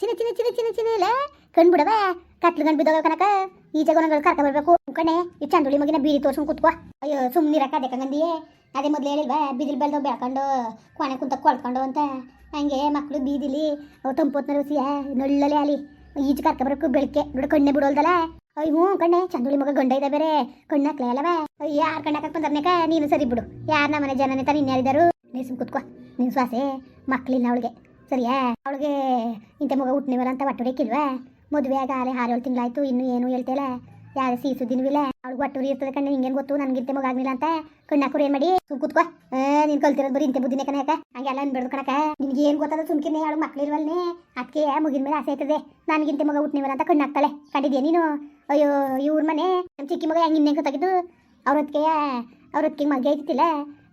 ಚಿನ್ನ ಚಿನ್ನ ಚಿನ್ನ ಚಿನ್ನ ಚಿನ್ನ ಇಲ್ಲ ಕಣ್ ಬಿಡವ ಕತ್ಲು ಗಂಡು ಬಿದ್ದೋಗ ಕನಕ. ಈ ಜಗನಗಳು ಕರ್ಕ ಬರ್ಬೇಕು. ಕಣೆ. ಈ ಚಂದುಳಿ ಮಗಿನ ಬೀಡಿ ತೋರ್ಸ್ಕೊಂಡು ಕುತ್ಕೋ. ಅಯ್ಯೋ ಸುಮ್ಮನಿರಕ್ಕ ಅದೇ ಕಂಗಂದಿಯೇ ಅದೇ ಮೊದಲು ಹೇಳಿಲ್ವಾ, ಬಿದಿಲ್ ಬೆಳ್ದವ್ ಬೆಳ್ಕೊಂಡು ಕೋಣೆ ಕುಂತ ಕೊಳ್ಕೊಂಡು ಅಂತ. ಹಂಗೆ ಮಕ್ಕಳು ಬೀದಿಲಿ ತಂಪೊತ್ನ ರುಚಿಯ, ನೊಳ್ಳಲೆ ಅಲ್ಲಿ ಈಜು ಕರ್ಕ ಬರಬೇಕು ಬೆಳಕೆ. ನೋಡಿ, ಕಣ್ಣೆ ಬಿಡೋಲ್ದಲ್ಲ ಅಯ್ಯ ಹ್ಞೂ ಕಣ್ಣೆ ಚಂದುಳಿ ಮಗ ಗಂಡ ಇದೆ ಬೇರೆ. ಕಣ್ಣ ಹಾಕ್ಲೇ ಅಲ್ಲವ. ಯಾರು ಕಣ್ಣು ಹಾಕಕ್ ಬಂದರ್ನೇಕ ನೀನು ಸರಿ ಬಿಡು. ಯಾರು ನಮ್ಮನೆ ಜನನೇ ತಾನು ಇನ್ಯಾರಿದ್ದಾರು ನೀನು ಸುಮ್ ಕುತ್ಕೋ. ನೀನು ಸ್ವಾಸೆ ಮಕ್ಕಳಿಲ್ಲ ಅವಳಿಗೆ. ಸರಿಯಾ? ಅವಳಿಗೆ ಇಂಥ ಮಗ ಹುಟ್ಟಿನವರ ಅಂತ ಒಟ್ಟು ಹೊಡಿಕಿಲ್ವಾ ಮದುವೆ ಆಗ ಆಲೆ ಆರು ಏಳು ತಿಂಗಳಾಯ್ತು, ಇನ್ನೂ ಏನು ಹೇಳ್ತೇಲ? ಯಾರು ಸೀಸು ದಿನವಿಲ್ಲ? ಅವ್ಳಿಗೆ ಒಟ್ಟೂರಿ ಇರ್ತದೆ ಕಣ್ಣು ಹಿಂಗೇನು ಗೊತ್ತು? ನನಗಿಂತೆ ಮಗ ಆಗಲಿಲ್ಲ ಅಂತ ಕಣ್ಣಾಕುರು ಏನು ಮಾಡಿ? ಸುಮ್ ಕೂತ್ಕೋ. ನೀನು ಕಲ್ತಿರೋದು ಬರೀ ಇಂತೆ ಬುದ್ಧಿನೇ ಕಣಕ ಹಂಗೆಲ್ಲ ಅನ್ಬೇಡ್ದು ಕಣಕ ನಿನ್ಗೆ ಏನು ಗೊತ್ತದ ಸುಮ್ಕಿನೇ ಅವಳು ಮಕ್ಳಿಲ್ವಲ್ನೇ ಅದಕ್ಕೆ ಮುಗಿನ ಮೇಲೆ ಆಸೆ ಆಯ್ತದೆ. ನನಗಿಂತೆ ಮಗ ಹುಟ್ಟಿನವರ ಅಂತ ಕಣ್ಣಾಕ್ತಾಳೆ ಕಂಡಿದ್ಯಾ ನೀನು? ಅಯ್ಯೋ, ಇವ್ರ ಮನೆ? ನಮ್ಮ ಚಿಕ್ಕಿ ಮಗ ಹೆಂಗೆ ಇನ್ನೇನು ಗೊತ್ತಾಗಿದ್ದು? ಅವ್ರ ಅವ್ರೊತ್ತಿಗೆ ಅವ್ರ ಹೊತ್ತಿಗೆ ಮಗ ಐತಿಲ್ಲ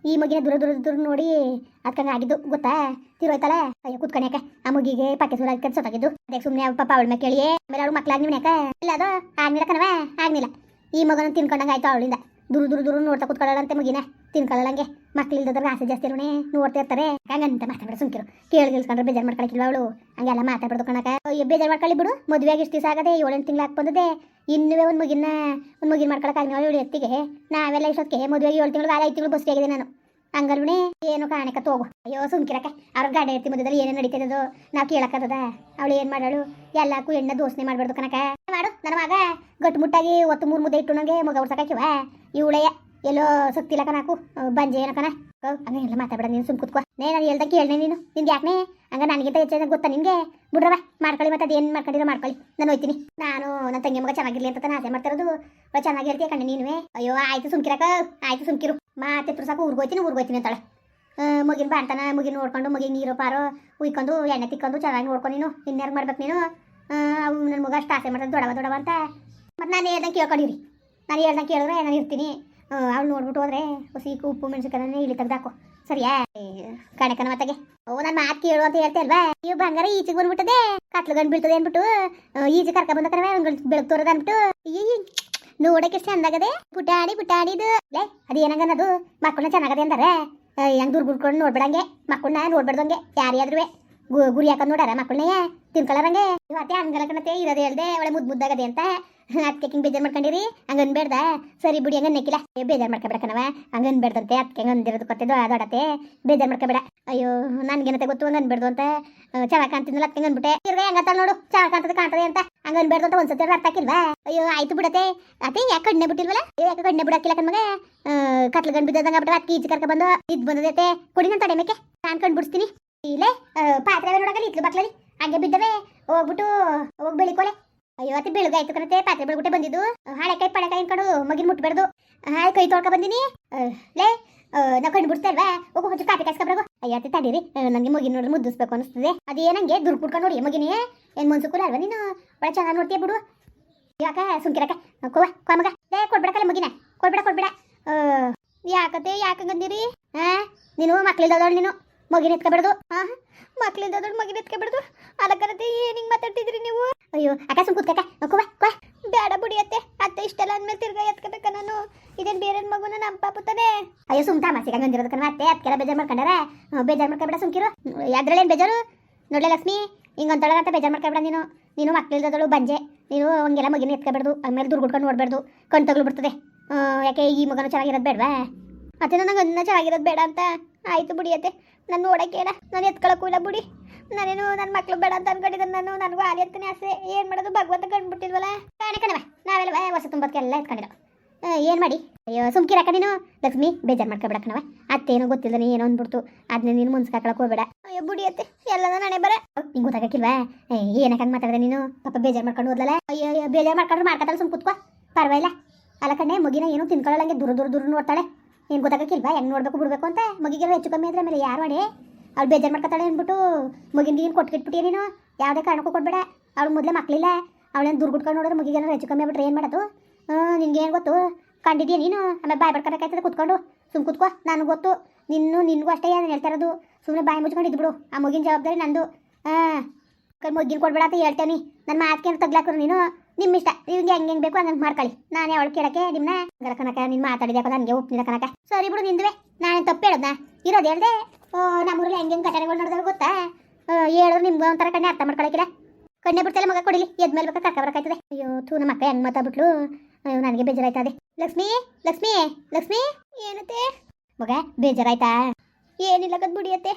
ಈ ಮಗಿನ ದೂರ ದೂರ ದೂರ ನೋಡಿ ಅದ್ಕಂಗ ಆಗಿದ್ದು, ಗೊತ್ತಾ? ತಿರೋಯ್ತಲ್ಲ ಅಯ್ಯೋ ಕುತ್ಕೊಣ್ಯಾಕ ಆ ಮಗಿಗೆ ಪಕ್ಕೆ ಸುರ ಹಾಕಿ ಸೊತ್ತಾಗಿದ್ದು ಅದಕ್ಕೆ ಸುಮ್ಮನೆ ಪಾಪ ಅವಳ ಮೇಲೆ ಕೇಳಿ ಆಮೇಲೆ ಅವಳು ಮಕ್ಳಾಗಿ ಯಾಕ ಇಲ್ಲ ಅದು ಆಗ್ನಿಲ್ಲ ಕಣವ ಆಗ್ನಿಲ್ಲ. ಈ ಮಗನ ತಿನ್ಕೊಂಡಂಗ ಆಯ್ತು ಅವಳಿಂದ. ದೂರ ದುರು ದುರು ನೋಡ್ತಾ ಕುತ್ಕೊಳ್ಳಂತೆ ಮಗಿನ. ತಿನ್ಕೊಳ್ಳಂಗೆ ಮಕ್ಳಿಲ್ದದ್ರ ಆಸೆ ಜಾಸ್ತಿ ಇರೋಣೆ ನೋಡ್ತಾ ಇರ್ತಾರೆ. ಹಂಗಂತ ಮಾತಾಡ್ಬೇಡ ಸುಂಕಿರು ಕೇಳಿ ಗಿಲ್ಸ್ಕೊಂಡ್ರೆ ಬೇಜಾರು ಮಾಡ್ಕೊಳಕಿಲ್ವ ಅವಳು? ಹಂಗೆಲ್ಲ ಮಾತಾಡ್ಬಿಡ್ದು ಕಣಕ ಬೇಜಾರು ಮಾಡ್ಕೊಳ್ಳಿ ಬಿಡು. ಮದುವೆಗೆ ಇಷ್ಟು ದಿವಸ ಆಗದೆ ಏಳೆಂಟು ತಿಂಗಳು ಹಾಕಿ ಬಂದದೆ. ಇನ್ನುವೇ ಒಂದು ಮಗಿನ. ಒಂದು ಮಗಿನ ಮಾಡ್ಕೊಳಕ್ಕಾಗಿ ಅವಳು ಎತ್ತಿಗೆ. ನಾವೆಲ್ಲ ಇಷ್ಟೊತ್ತಿಗೆ ಮದುವೆಗೆ ಏಳು ತಿಂಗಳು ಐದು ತಿಂಗಳು ಬಸ್ಗೆ ಆಗಿದೆ ನಾನು. ಹಂಗಲ್ವಣೆ ಏನು ಕಾಣಕ ತೋಗು. ಅಯ್ಯೋ ಸುಮ್ಕಿರಕ ಅವ್ರ ಗಾಡಿ ಎತ್ತಿ ಮಧ್ಯದಲ್ಲಿ ಏನೇ ನಡೀತದೋ ನಾವು ಕೇಳಕ್ಕದ ಅವಳು ಏನು ಮಾಡಾಳು? ಎಲ್ಲಕ್ಕೂ ಎಣ್ಣೆ ದೋಸನೆ ಮಾಡ್ಬಾರ್ದು ಕನಕ ಮಾಡು, ನನ್ನ ಮಗ? ಗಟ್ಟುಮುಟ್ಟಾಗಿ ಒತ್ತು ಮೂರು ಮುದ್ದೆ ಇಟ್ಟು ನಂಗೆ ಮಗ ಉಡ್ಸಕ್ಕಿವ ಇವಳೆಯ ಎಲ್ಲೋ ಸುತ್ತಿಲ್ಲ ಕನಕು ಬಂಜೆ ಏನಕನ ಹಂಗೆ ಎಲ್ಲ ಮಾತಾಡಬೇಡ, ನೀನು ಸುಮ್ ಕುತ್ಕೋ. ನೇ, ನಾನು ಹೇಳ್ದಂಗೆ ಕೇಳನೆ ನೀನು. ನಿನ್ಗೆ ಯಾಕೆ ಹಂಗ ನನಗಿಂತ ಹೆಚ್ಚಾಗಿ ಗೊತ್ತಾ ನಿನಗೆ? ಬಿಡ್ರವ, ಮಾಡ್ಕೊಳ್ಳಿ ಮತ್ತೆ ಅದೇನು ಮಾಡ್ಕೊಂಡಿರೋ ಮಾಡ್ಕೊಳ್ಳಿ. ನಾನು ಹೋಯ್ತೀನಿ. ನಾನು ನನ್ನ ತಂಗಿ ಮಗ ಚೆನ್ನಾಗಿರ್ಲಿ ಅಂತ ನಾನು ಆಸೆ ಮಾಡ್ತಿರೋದು ಚೆನ್ನಾಗಿ ಹೇಳ್ತೀಯ ಕಣ್ಣೆ ನೀನುವೆ? ಅಯ್ಯೋ, ಆಯ್ತು ಸುಮ್ಕಿರಕ ಆಯ್ತು ಸುಮ್ಕಿರು. ಮಾತೆ ಸಾಕು, ಊರ್ಗ್ ಹೋಯ್ತೀನಿ ಊರ್ಗ್ ಹೋಯ್ತೀನಿ ಅಂತಾಳೆ. ಮುಗಿನ ಬಾಣ್ತಾನ ಮುಗಿನ ನೋಡ್ಕೊಂಡು, ಮುಗಿನ ನೀರು ಪಾರು, ಉಯ್ಕೊಂಡು, ಎಣ್ಣೆ ತಿಕ್ಕೊಂಡು, ಚೆನ್ನಾಗಿ ನೋಡ್ಕೊಂಡು ನೀನು. ಇನ್ಯಾರು ಮಾಡ್ಬೇಕು ನೀನು? ಅವು ನನ್ನ ಮಗ ಅಷ್ಟು ಆಸೆ ಮಾಡ್ತಾರೆ ದೊಡವ ದೊಡವ ಅಂತ. ಮತ್ತು ನಾನು ಹೇಳ್ದಂಗೆ ಕೇಳ್ಕೊಂಡಿರಿ. ನಾನು ಹೇಳ್ದಂಗೆ ಕೇಳಿದ್ರೆ ನಾನು ಇರ್ತೀನಿ. ಅವ್ಳು ನೋಡ್ಬಿಟ್ಟು ಹೋದ್ರೆ ಹೊಸಿ ಉಪ್ಪು ಮೆಣಸಿನ್ಕಾಯನ್ನೇ ಇಲ್ಲಿ ತೆಗ್ದಾಕು. ಸರಿಯಾ? ಕಣಕನ ಮತ್ತಗೆ ಓ ನನ್ನ ಮಾತು ಕೇಳು ಅಂತ ಹೇಳ್ತೆ ಅಲ್ವಾ ನೀವು ಬಂಗಾರ ಈಚೆಗೆ ಬಂದ್ಬಿಟ್ಟದೆ. ಕತ್ಲು ಗಂಡು ಬೀಳ್ತದೆ ಅಂದ್ಬಿಟ್ಟು ಈಚೆ ಕರ್ಕ ಬಂದ ಕಣವೆ ಬೆಳಗ್ ತೋರದ ಅಂದ್ಬಿಟ್ಟು ಈ ನೋಡಕ್ಕೆ ಚಂದಾಗದೆ. ಪುಟಾಡಿ ಪುಟಾಡಿದು ಲೇ, ಅದು ಏನಂಗನ್ನದು ಮಕ್ಕಳನ್ನ ಚೆನ್ನಾಗದೆ ಅಂತಾರೆ ಹೆಂಗ್ ದುರ್ ಗುಡ್ಕೊಂಡು ನೋಡ್ಬೇಡಂಗೆ. ಮಕ್ಕಳನ್ನ ನೋಡ್ಬೇಡ್ದಂಗೆ. ಯಾರ್ಯಾದ್ರೂ ಗುರಿ ಹಾಕೊಂಡ್ ನೋಡಾರ ಮಕ್ಕಳನ್ನೇ ತಿನ್ಕೊಳ್ಳಾರಂಗೆ ಇವತ್ತೆ ಹಂಗಲಕಣತೆ ಇರೋದೇ ಹೇಳ್ದೆ ಒಳ್ಳೆ ಮುದ್ದು ಮುದ್ದಾಗದೆ ಅಂತ. ಅದಕ್ಕೆ ಹಿಂಗೆ ಬೇಜಾರು ಮಾಡ್ಕೊಂಡಿರಿ. ಹಂಗೆ ಅನ್ಬೇಡ್ದ. ಸರಿ ಬಿಡಿ, ಹಂಗೆ ನೆಕ್ಕಿಲ್ಲ ಬೇಜಾರು ಮಾಡ್ಕೊಬೇಡ ಹಂಗೆ ಅನ್ಬೇಡ್ದಂತೆ. ಅದಕ್ಕೆ ಹಂಗೆ ಅಂದಿರೋದು ಕೊತ್ತೆ ದೊಡ್ಡತೆ ಬೇಜಾರು ಮಾಡ್ಕೊಬೇಡ. ಅಯ್ಯೋ ನನಗೇನತ್ತೆ ಗೊತ್ತು? ಹಂಗೆ ಅನ್ಬೇಡ್ದು ಅಂತ. ಚೆನ್ನಾಗಿ ಕಾಣ್ತಿದ್ನಲ್ಲ ಅದಕ್ಕೆ ಅನ್ಬಿಟ್ಟೆ. ಇರ್ಗ ಹೆಂಗತ್ತ ನೋಡು. ಚೆನ್ನಾಗಿ ಕಾಣ್ತದೆ ಕಾಣ್ತದೆ ಅಂತ. ಹಂಗೆ ಅನ್ಬೇಡ್ದು ಅಂತ ಒಂದ್ಸತಿ ಅರ್ಥ ಹಾಕಿಲ್ವಾ? ಅಯ್ಯೋ, ಆಯ್ತು ಬಿಡತ್ತೆ. ಅತ್ತೆ, ಯಾಕೆ ಕಣ್ಣೆ ಬಿಟ್ಟಿಲ್ವಲ್ಲ? ಯಾಕೆ ಕಣ್ಣೆ ಬಿಡಕ್ಕಿಲ್ಲ ಕಣ್ಮಗ ಕತ್ಲ ಗಂಡು ಬಿದ್ದಂಗ ಬಿಟ್ರೆ ಅದಕ್ಕೆ ಈಚೆ ಕರ್ಕ ಬಂದು, ಇದ್ ಬಂದದೈತೆ. ಕುಡಿ ನಾನು ತಡೆ ಮೇಕೆ ನಾನು ಕಂಡು ಬಿಡಿಸ್ತೀನಿ ಇಲ್ಲೇ ಪಾತ್ರೆ ನೋಡಕಲ್ಲಿ ಇತ್ಲು ಬಕ್ಲಲ್ಲಿ. ಹಂಗೆ ಬಿದ್ದವೆ, ಹೋಗ್ಬಿಟ್ಟು, ಹೋಗಿ ಬೆಳಿಕೊಳೆ. ಅಯ್ಯೋ, ಅತ್ತೆ ಬೆಳಗಾಯ್ತು ಕಣತೆ ಪಾತ್ರೆ ಬೆಳಗುಟ್ಟೆ ಬಂದಿದ್ದು. ಹಾಳೆಕಾಯಿ ಪಳೆಕಾಯಿ ಅನ್ಕೊಂಡು ಮಗಿನ ಮುಟ್ಬಾರ್ದು. ಹಾಳೆ ಕೈ ತೊಳ್ಕೊ ಬಂದಿನಿ. ಲೇ ನಾ ಕಂಡು ಬಿಡ್ತಾ ಹೋಗು ಹೊತ್ತು ಕಾಪಿ ಕಾಯಿಸ್ಕೊಬ್ರಗು. ಅಯ್ಯ, ಅತ್ತೆ, ತಡೀರಿ. ನನಗೆ ಮಗಿನ ನೋಡ್ರಿ ಮುದ್ದಿಸ್ಬೇಕು ಅನಿಸ್ತದೆ. ಅದೇನಂಗೆ ದುರ್ಡು ಕುಡ್ಕೊಂಡು ನೋಡಿ ಮಗಿನೇ. ಏನು ಮನ್ಸುಕೂಲ ಅಲ್ವಾ ನೀನು? ಒಳ್ಳೆ ಚೆನ್ನಾಗಿ ನೋಡ್ತೀಯ ಬಿಡು. ಯಾಕ ಸುಮ್ಕಿರಕ ಕೋವ ಮಗ. ಲೇ ಕೊಡ್ಬಿಡಕಲ್ಲ ಮಗಿನ. ಕೊಡ್ಬೇಡ ಕೊಡ್ಬೇಡ. ಯಾಕತೆ ಯಾಕಂಗಂದಿರಿ ಹಾ ನೀನು ಮಕ್ಳಿದ್ದದವಳು ನೀನು. ಮಗಿನ ಎತ್ಕೊಬಿಡ್ದು ಹಾ ದೊಡ್ಡ ಮಗಿನ ಎತ್ಕೊಬಿಡ್ದು ಅದಕ್ಕರತೆ ಏನು ಹಿಂಗ್ ಮಾತಾಡ್ತಿದ್ರಿ ನೀವು? ಅಯ್ಯೋ, ಅಕ್ಕ ಸುಮ್ ಕೂತ್ಕಕ್ಕ ಬಾ ಕೋ ಬೇಡ ಬಿಡಿ ಅತ್ತೆ. ಅತ್ತೆ ಇಷ್ಟೆಲ್ಲ ಅಂದ್ಮೇಲೆ ತಿರ್ಗಾ ಎತ್ಕೋಬೇಕ ನಾನು. ಇದೇನ್ ಬೇರೆ ಮಗುನ ನಮ್ಮ ಪಾಪುತ್ತದೆ ಅಯ್ಯೋ ಸುಮ್ತಾ ತಾಮಸಿಗೆ ಬಂದಿರೋದು ಕಣ ಅತ್ತೆ. ಅದಕ್ಕೆಲ್ಲ ಬೇಜಾರು ಮಾಡ್ಕೊಂಡಾರ? ಬೇಜಾರು ಮಾಡ್ಕೊಬೇಡ ಸುಮ್ಕಿರು. ಅದ್ರಲ್ಲೇನು ಬೇಜಾರು? ನೋಡ್ಲೆ ಲಕ್ಷ್ಮಿ ಹಿಂಗಂತೊಳಗಂತ ಬೇಜಾರು ಮಾಡ್ಕೊಬೇಡ ನೀನು. ನೀನು ಮಕ್ಳಿಲ್ದದಳು ಬಂಜೆ. ನೀನು ಹಂಗೆಲ್ಲ ಮಗಿನ ಎತ್ಕೊಬಾರ್ದು. ಆಮೇಲೆ ದುರ್ಗುಡ್ಕೊಂಡು ನೋಡಬಾರ್ದು ಕಣ್ ತಗ್ಲು ಬಿಡ್ತದೆ. ಯಾಕೆ ಈ ಮಗನು ಚೆನ್ನಾಗಿರೋದು ಬೇಡವಾ? ಅತ್ತೆ, ನನಗೆ ಅನ್ನ ಚೆನ್ನಾಗಿರೋದು ಬೇಡ ಅಂತ. ಆಯ್ತು ಬಿಡಿ ಅತ್ತೆ. ನಾನು ಇಲ್ಲ ನಾನು ಎತ್ಕೊಳಕ್ಕೂ ಇಲ್ಲ ಬಿಡಿ. ನಾನೇನು ನನ್ನ ಮಕ್ಳು ಬೇಡ ಅಂತ ಅನ್ಕೊಂಡಿದ್ದೆ ನಾನು. ನನಗೂ ಆಲಿ ಅಂತಾನೆ ಆಸೆ. ಏನು ಮಾಡೋದು? ಭಗವಂತ ಕಂಡುಬಿಟ್ಟಿದ್ವಲ್ಲ. ಕಾಣೆ ಕಣವೆ ನಾವೆಲ್ಲ ಹೊಸ ತುಂಬದಕ್ಕೆಲ್ಲ ಎತ್ಕೊಂಡಿರೋ. ಏನು ಮಾಡಿ? ಅಯ್ಯೋ ಸುಮ್ಕಿರಕ್ಕ ನೀನು. ಲಕ್ಷ್ಮಿ, ಬೇಜಾರು ಮಾಡ್ಕೊಬೇಡ ಕಣವ ಅತ್ತೇನೋ ಗೊತ್ತಿಲ್ಲ ನೀ ಏನೋ ಅಂದ್ಬಿಡ್ತು. ಅದನ್ನ ನೀನು ಮುನ್ಸ್ಕಾಕೊಳಕ್ ಹೋಗ್ಬೇಡ. ಅಯ್ಯೋ, ಬುಡಿ ಅತ್ತೆ. ಎಲ್ಲದ ನಾನೇ ಬರ. ನಿಂಗೆ ಗೊತ್ತಾಗಕ್ಕಿಲ್ವಾ? ಹಂಗೆ ಮಾತಾಡಿದೆ ನೀನು? ಪಾಪ ಬೇಜಾರು ಮಾಡ್ಕೊಂಡು ಹೋದಲ್ಲ ಅಯ್ಯೋ ಬೇಜಾರು ಮಾಡ್ಕೊಂಡ್ರೆ ಮಾಡ್ಕೊತಾಳೆ ಸುಮ್ ಕೂತ್ಕೋ ಪರವಾಗಿಲ್ಲ. ಅಲ್ಲ ಕಣ್ಣೆ, ಮಗಿನ ಏನು ಹಂಗೆ ದೂರ ದೂರ ದೂರ ನೋಡ್ತಾಳೆ. ಏನು ಗೊತ್ತಾಗಕ್ಕಿಲ್ವಾ? ಹೆಂಗೆ ನೋಡ್ಬೇಕು, ಬಿಡ್ಬೇಕು ಅಂತ? ಮಗಿಗೆ ಹೆಚ್ಚು ಕಮ್ಮಿ ಆದ್ರೆ ಆಮೇಲೆ ಯಾರು ಮಾಡಿ ಅವ್ಳು ಬೇಜಾರು ಮಾಡ್ಕೊತಾಳೆ ಅಂದ್ಬಿಟ್ಟು ಮಗಿನ ಏನು ಕೊಟ್ಕಿಟ್ಬಿಟ್ಟಿಯ ನೀನು? ಯಾವುದೇ ಕಾರಣಕ್ಕೂ ಕೊಡ್ಬೇಡ ಅವ್ಳು ಮೊದಲೇ ಮಕ್ಕಳಿಲ್ಲ ಅವಳೇನು ದುರ್ಗುಟ್ಕೊಂಡು ನೋಡಿದ್ರೆ ಮಗಿಗೆ ಹೆಚ್ಚು ಕಮ್ಮಿ ಆಗ್ಬಿಟ್ರೆ ಏನು ಮಾಡೋದು? ನಿನಗೆ ಏನು ಗೊತ್ತು? ಕಂಡಿದ್ದೀಯ ನೀನು? ಆಮೇಲೆ ಬಾಯ್ ಬಡ್ಕೋಬೇಕಾಯ್ತದೆ ಕುತ್ಕೊಂಡು. ಸುಮ್ ಕುತ್ಕೋ. ನನಗೆ ಗೊತ್ತು. ನಿನ್ನೂ ನಿನಗೂ ಅಷ್ಟೇ ನಾನು ಹೇಳ್ತಾ ಇರೋದು? ಸುಮ್ಮನೆ ಬಾಯಿ ಮುಚ್ಕೊಂಡು ಇದ್ಬಿಡು ಆ ಮಗಿನ ಜವಾಬ್ದಾರಿ ನಂದು. ಹಾಂ ಕೈ ಮಗ್ಗಿನ ಕೊಡ್ಬೇಡ ಅಂತ ಹೇಳ್ತೇನೆ. ನನ್ನ ಮಾತ್ಕೇನು ತಗ್ಲಾಕ್ರು ನೀನು? ನಿಮ್ಮ ಇಷ್ಟ ನಿಮ್ಗೆ ಹೆಂಗೆ ಹೆಂಗ್ ಬೇಕು ಹಂಗಂಗ್ ಮಾಡ್ಕೊಳ್ಳಿ. ನಾನೇ ಅವಳು ಕೇಳಕ್ಕೆ ನಿಮ್ಮನ್ನ ಗರಕನಕ ಕನಕ ನೀನು ಮಾತಾಡಿದೆ ಯಾಕಂದ್ರೆ ನನಗೆ ಕನಕ ಸರಿ ಬಿಡು ನಿಂದುವೆ. ನಾನು ತಪ್ಪು ಹೇಳೋದಾ ಇರೋದು ಹೇಳ್ದೆ. ನಮ್ಮೂರಲ್ಲಿ ಹೆಂಗೆ ಹೆಂಗೆ ಘಟನೆಗಳು ಗೊತ್ತಾ? ಆ, ಹೇಳಿದ್ರು ನಿಮ್ಗೆ ಒಂಥರ ಕಣ್ಣೆ ಅರ್ಥ ಮಾಡ್ಕೊಳಕಿಲ್ಲ. ಕಣ್ಣೆ ಬಿಡ್ತಲ್ಲ ಮಗ ಕೊಡಿಲಿ. ಎದ್ಮೇಲೆ ಬೇಕಾ ಕರ್ಕ ಬರಕಾಯ್ತದೆ ಅಯ್ಯೋ ಥೂ ನಮ್ಮ ಅಕ್ಕ ಹೆಂಗ್ ಮಾತಾಡ್ಬಿಟ್ಲು ಅಯ್ಯೋ ನನಗೆ ಬೇಜಾರಾಯ್ತದೆ ಲಕ್ಷ್ಮಿ ಲಕ್ಷ್ಮಿ ಲಕ್ಷ್ಮಿ ಏನತ್ತೆ? ಮಗ ಬೇಜಾರಾಯ್ತಾ? ಏನಿಲ್ಲ ಕದ್ ಬಿಡಿಯತ್ತೆ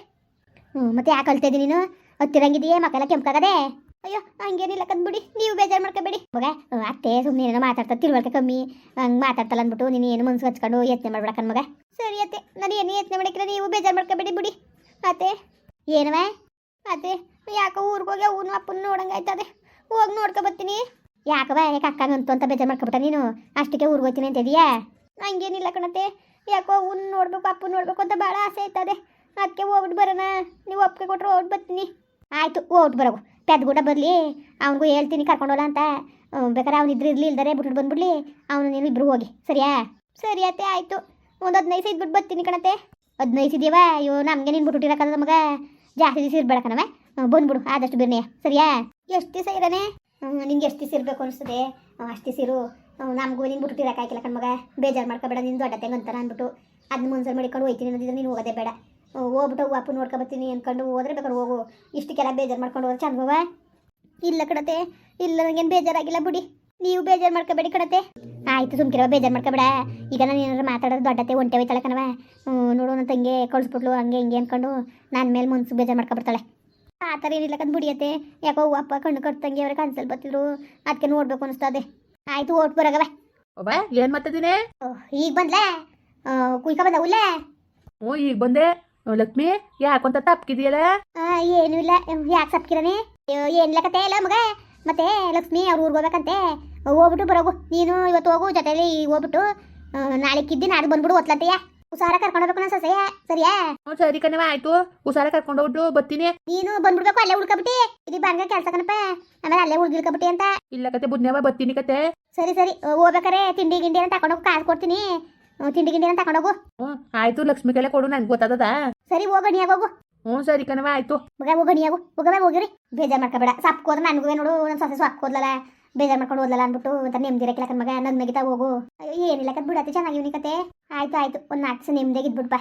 ಹ್ಞೂ ಮತ್ತೆ ಯಾಕೆ ಕಲ್ತಿದ್ದೀನಿ ನೀನು? ಹತ್ತಿರಂಗಿದೆಯೇ ಮಕ್ಕಳ ಕೆಂಪಾಗದೆ ಅಯ್ಯೋ, ಹಂಗೇನಿಲ್ಲ ಬಿಡಿ. ನೀವು ಬೇಜಾರು ಮಾಡ್ಕೋಬೇಡಿ. ಮಗ ಅತ್ತೆ ಸುಮ್ಮನೆ ಏನೋ ಮಾತಾಡ್ತಾ ತಿಳುವಳಿಕೆ ಕಮ್ಮಿ. ಹಂಗೆ ಮಾತಾಡ್ತಲ್ಲ ಅಂದ್ಬಿಟ್ಟು ನೀನು ಏನು ಮನ್ಸು ಹಚ್ಕೊಂಡು ಯತ್ನೆ ಮಾಡ್ಬೇಡ ಮಗ. ಸರಿ ಅತ್ತೆ, ನಾನು ಏನು ಯತ್ನೆ ಮಾಡಿಕ್ರೆ ನೀವು ಬೇಜಾರು ಮಾಡ್ಕೋಬೇಡಿ ಬಿಡಿ. ಅತ್ತೆ. ಏನವ? ಅತ್ತೆ, ಯಾಕೋ ಊರಿಗೆ ಹೋಗಿ ಅವ್ನ ಅಪ್ಪನ ನೋಡಂಗಾಯ್ತದೆ ಹೋಗಿ ನೋಡ್ಕೊ ಬರ್ತೀನಿ. ಯಾಕವ, ಯಾಕೆ ಅಕ್ಕಂಗಂತು ಅಂತ ಬೇಜಾರು ಮಾಡ್ಕೊಬಿಟ್ಟ ನೀನು? ಅಷ್ಟಕ್ಕೆ ಊರಿಗೆ ಹೋಗ್ತೀನಿ ಅಂತ ಇದೆಯಾ? ಹಂಗೇನಿಲ್ಲ ಕಣತ್ತೆ. ಯಾಕೋ ಊನ್ ನೋಡ್ಬೇಕು, ಅಪ್ಪನ ನೋಡ್ಬೇಕು ಅಂತ ಭಾಳ ಆಸೆ ಆಯ್ತದೆ ಅದಕ್ಕೆ ಹೋಗ್ಬಿಟ್ಟು ಬರೋಣ. ನೀವು ಒಪ್ಪಿಗೆ ಕೊಟ್ಟರು ಹೋಗ್ಬಿಟ್ಟು ಬರ್ತೀನಿ. ಆಯಿತು ಹೋಗ್ಬಿಟ್ಟು ಬರೋಗು. ಪೆದ್ ಕೂಡ ಬರಲಿ, ಅವನಿಗೂ ಹೇಳ್ತೀನಿ ಕರ್ಕೊಂಡೋಲ್ಲ ಅಂತ. ಬೇಕಾದ್ರೆ ಅವ್ನು ಇದ್ರೆ ಇರಲಿ, ಇಲ್ದರೆ ಬಿಟ್ಬಿಟ್ಟು ಬಂದ್ಬಿಡ್ಲಿ, ಅವನು ನೀನು ಇಬ್ಬರು ಹೋಗಿ, ಸರಿಯಾ? ಸರಿ ಅತ್ತೆ, ಆಯಿತು. ಒಂದು ಹದಿನೈದು ಸೈದು ಬಿಟ್ಟು ಬರ್ತೀನಿ ಕಣತ್ತೆ. ಹದಿನೈದು ಇದೀವ ಅಯ್ಯೋ, ನಮಗೆ ನೀನು ಬಿಟ್ಬಿಟ್ಟಿರಕ್ಕದ ನಮಗೆ. ಜಾಸ್ತಿ ದಿವಸ ಇರ್ಬೇಡ ಕಣವೆ ಬಂದ್ಬಿಡು, ಆದಷ್ಟು ಬಿರ್ನೆ, ಸರಿಯಾ? ಎಷ್ಟು ದಿವಸ ಇರೋನೆ? ನಿಂಗೆ ಎಷ್ಟು ದಿವಸ ಇರಬೇಕು ಅನಿಸ್ತದೆ. ಅಷ್ಟು ದಿವಸ ಇರು. ನಮಗೂ ನೀನು ಬಿಟ್ಬಿಟ್ಟಿರಕ್ಕಾಗಿಲ್ಲ ಕಣ್ಮಗ ಬೇಜಾರು ಮಾಡ್ಕೋಬೇಡ, ನೀನು ದೊಡ್ಡ ತೆಂಗಂತಾರ ಅಂದ್ಬಿಟ್ಟು. ಅದನ್ನ ಮುನ್ಸರ್ ಮಾಡಿಕೊಂಡು ಹೋಯ್ತೀನಿ ಅನ್ನೋದಿದ್ರೆ ನೀನು ಹೋಗೋದೇ ಬೇಡ. ಹೋಗ್ಬಿಟ್ಟು ಅಪ್ಪು ನೋಡ್ಕೊಬತ್ತೀನಿ ಅಂದ್ಕೊಂಡು ಹೋದ್ರೆ ಬೇಕಾದ್ರೆ ಹೋಗು. ಇಷ್ಟಕ್ಕೆಲ್ಲ ಬೇಜಾರು ಮಾಡ್ಕೊಂಡು ಹೋದ್ರೆ ಚಂದವ ಇಲ್ಲ ಕಡತೆ ಇಲ್ಲ ನನಗೇನು ಬೇಜಾರಾಗಿಲ್ಲ ಬಿಡಿ. ನೀವು ಬೇಜಾರು ಮಾಡ್ಕೋಬೇಡಿ ಕಡತೆ ಆಯ್ತು ಸುಮ್ಕಿರವ ಬೇಜಾರು ಮಾಡ್ಕೋಬೇಡ. ಈಗ ನಾನು ಏನಾರು ಮಾತಾಡೋದು ದೊಡ್ಡತೆ ಒಂಟೆ ಹೋಯ್ತಾಳೆ ಕಣವ ನೋಡು ನನ್ನ ತಂಗೆ ಕಳಿಸ್ಬಿಟ್ಲು ಹಂಗೆ ಹಿಂಗೆ ಅಂದ್ಕೊಂಡು ನನ್ನ ಮೇಲೆ ಮನ್ಸು ಬೇಜಾರು ಮಾಡ್ಕೊಬಿಡ್ತಾಳೆ ಆ ಥರ ಏನಿಲ್ಲ ಕಂದು ಬಿಡಿಯತ್ತೆ ಯಾಕೋ ಅಪ್ಪ ಕಣ್ಣು ಕಟ್ತಂಗೆ ಅವ್ರಿಗೆ ಕನ್ಸಲ್ ಬರ್ತಿದ್ರು. ಅದಕ್ಕೆ ನೋಡ್ಬೇಕು ಅನಿಸ್ತದೆ ಆಯ್ತು ಓಟ್ ಬರಗವ ಒಬ್ಬ ಏನ್ ಮಾಡ್ತಿದ್ದೀನಿ? ಈಗ ಬಂದ್ಲಾ? ಕುಯ್ಕ ಬಂದವುಲ್ಲ ಓ ಈಗ ಬಂದೆ. ಓ, ಲಕ್ಷ್ಮಿ ಯಾಕೊಂತ ತಪ್ಪಿದೆಯಲ್ಲ ಏನು ಇಲ್ಲ ಯಾಕೆ ಸಪ್ಕಿರನೆ ಏನಿಲ್ಲ ಕತೆ ಇಲ್ಲ ಮಗ ಮತ್ತೆ ಲಕ್ಷ್ಮಿ ಅವ್ರ ಊರಿಗೆ ಹೋಗ್ಬೇಕಂತೆ ಹೋಗ್ಬಿಟ್ಟು ಬರೋಗು ನೀನು ಇವತ್ತು ಹೋಗು ಜೊತೆಲಿ ಹೋಗ್ಬಿಟ್ಟು ನಾಳೆ ಕಿದ್ದಿ ನಾಳೆ ಬಂದ್ಬಿಡು ಒತ್ಲಂತೆಯ ಉಸಾರ ಕರ್ಕೊಂಡು ಹೋಗ್ಬೇಕು ನಾನು ಸೊಸೆಯ ಸರಿಯಾ ಹ್ಞೂ ಸರಿ ಕಣವ ಆಯ್ತು ಉಸಾರ ಕರ್ಕೊಂಡು ಹೋಗ್ಬಿಟ್ಟು ಬರ್ತೀನಿ ನೀನು ಬಂದ್ಬಿಡ್ಬೇಕು ಅಲ್ಲೇ ಉಳ್ಕೊಬಿಟ್ಟಿ ಇದು ಬಂಗ ಕೆಲಸ ಕಣಪ್ಪ ಆಮೇಲೆ ಅಲ್ಲೇ ಉಳ್ಗಿಳ್ಕೊಬಿಟ್ಟಿ ಅಂತ ಇಲ್ಲ ಕತೆ ಬುದ್ನವ ಬರ್ತೀನಿ ಕತೆ ಸರಿ ಸರಿ ಹೋಗ್ಬೇಕಾರೆ ತಿಂಡಿ ಗಿಂಡಿ ಅಂತ ತಗೊಂಡೋಗಿ ಕಾಸು ಕೊಡ್ತೀನಿ ತಿಂಡಿ ಗಿಂಡಿ ಅಂತ ತಗೊಂಡೋಗು ಹ್ಞೂ ಆಯ್ತು ಲಕ್ಷ್ಮಿ ಕೈಲೇ ಕೊಡು ನಂಗೆ ಗೊತ್ತಾದದ ಸರಿ ಹೋಗಣಿಯಾಗ ಹೋಗು? ಹ್ಞೂ ಸರಿ ಕಣವ ಆಯ್ತು. ಮಗ ಹೋಗಣಿಯಾಗು ಹೋಗವ ಹೋಗಿರಿ. ಬೇಜಾರು ಮಾಡ್ಕೋಬೇಡ. ಸಾಪ್ಕೋದ್ರೆ ನನಗೂ ನೋಡು ನನ್ನ ಸೊಸೆ ಸಾಪ್ಕೋದ್ಲಲ್ಲ ಬೇಜಾರು ಮಾಡ್ಕೊಂಡು ಓದಲ್ಲ ಅಂದ್ಬಿಟ್ಟು ಅಂತ ನೆಮ್ಮದಿರಕ್ಕಿಲ್ಲ ಕಣ್ ಮಗ. ನಗ್ ನಗಿತಾ ಹೋಗು. ಏನಿಲ್ಲ ಕತ್ ಬಿಡತ್ತೆ ಚೆನ್ನಾಗಿ ಕತೆ. ಆಯ್ತು ಆಯ್ತು ಒಂದು ನಾಲ್ಕು ದಿವಸ ನೆಮ್ಮದಿಯಾಗಿ ಇದ್ಬಿಡ್ಪ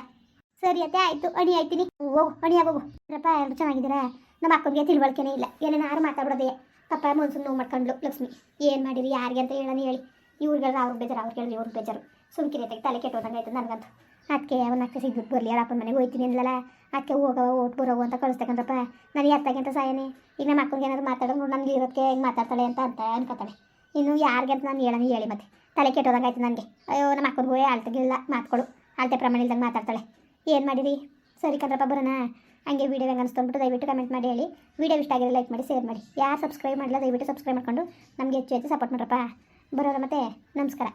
ಸರಿ ಅತ್ತೆ ಆಯ್ತು ಅಣಿ ಆಯ್ತೀನಿ. ಹೋಗು ಅಣಿ ಹೋಗು? ರಪ್ಪ ಎಲ್ಲರೂ ಚೆನ್ನಾಗಿದ್ದೀರಾ? ನಮ್ಮ ಅಕ್ಕನಿಗೆ ತಿಳುವಳಿಕೆನೇ ಇಲ್ಲ. ಏನೇನಾರು ಮಾತಾಡ್ಬಿಡೋದೇ. ಪಪ್ಪ ಮನ್ಸು ನೋವು ಮಾಡ್ಕೊಂಡ್ಲು ಲಕ್ಷ್ಮಿ. ಏನು ಮಾಡಿರಿ ಯಾರಿಗೆ ಅಂತ ಹೇಳೋಣ ಹೇಳಿ. ಇವ್ರಿಗೆಲ್ಲ ಅವ್ರಿಗೆ ಬೇಜಾರು ಅವ್ರಿಗೆ ಹೇಳಿ ಇವ್ರಿಗೆ ಬೇಜಾರು. ಸುಮ್ಕಿರಿ ತಲೆ ಕೆಟ್ಟೋದಂಗೆ ಆಯ್ತು ನನಗಂತೂ. ಅದಕ್ಕೆ ಅವನ ಅಕ್ಕ ಸಿಗ್ ಬರ್ಲಿ ಅಪ್ಪನ ಮನೆಗೆ ಹೋಯ್ತೀನಿ ಅಂದ್ಲಲ್ಲ ಅದಕ್ಕೆ ಹೋಗವ ಓಟ್ ಬರೋವು ಅಂತ ಕಳಿಸ್ತಕ್ಕಂಥಪ್ಪ ನನಗೆ ಅತ್ತಾಗೆ ಅಂತ ಸಾಯನೆ ಈಗ ನಮ್ಮ ಅಕ್ಕನಿಗೆ ಏನಾದ್ರು ಮಾತಾಡೋದು ನನಗೆ ಇರೋದಕ್ಕೆ ಹೆಂಗೆ ಮಾತಾಡ್ತಾಳೆ ಅಂತ ಅಂತ ಅನ್ಕೋತಾಳೆ. ಇನ್ನು ಯಾರಿಗೆ ಅಂತ ನಾನು ಹೇಳೋಣ ಹೇಳಿ ಮತ್ತೆ. ತಲೆ ಕೆಟ್ಟೋದಂಗಾಯ್ತು ನನಗೆ. ಅಯ್ಯೋ, ನಮ್ಮ ಅಕ್ಕನಿಗೂ ಆಳ್ತಗಿಲ್ಲ ಮಾತುಗಳು ಆಳ್ತೆ ಪ್ರಮಾಣ ಇಲ್ದಂಗೆ ಮಾತಾಡ್ತಾಳೆ. ಏನು ಮಾಡಿರಿ ಸರಿ ಕಂದ್ರಪ್ಪ, ಬರೋಣ. ಹಂಗೆ ವೀಡಿಯೋ ಹೆಂಗೆ ಅನಿಸ್ತು ದಯವಿಟ್ಟು ಕಮೆಂಟ್ ಮಾಡಿ ಹೇಳಿ. ವೀಡಿಯೋ ಇಷ್ಟ ಆಗಿರೋ ಲೈಕ್ ಮಾಡಿ ಶೇರ್ ಮಾಡಿ. ಯಾರು ಸಬ್ಸ್ಕ್ರೈಬ್ ಮಾಡಿಲ್ಲ ದಯವಿಟ್ಟು ಸಬ್ಸ್ಕ್ರೈಬ್ ಮಾಡ್ಕೊಂಡು ನಮಗೆ ಹೆಚ್ಚು ಹೆಚ್ಚು ಸಪೋರ್ಟ್ ಮಾಡ್ರಪ್ಪ. ಬರೋರ ಮತ್ತೆ, ನಮಸ್ಕಾರ.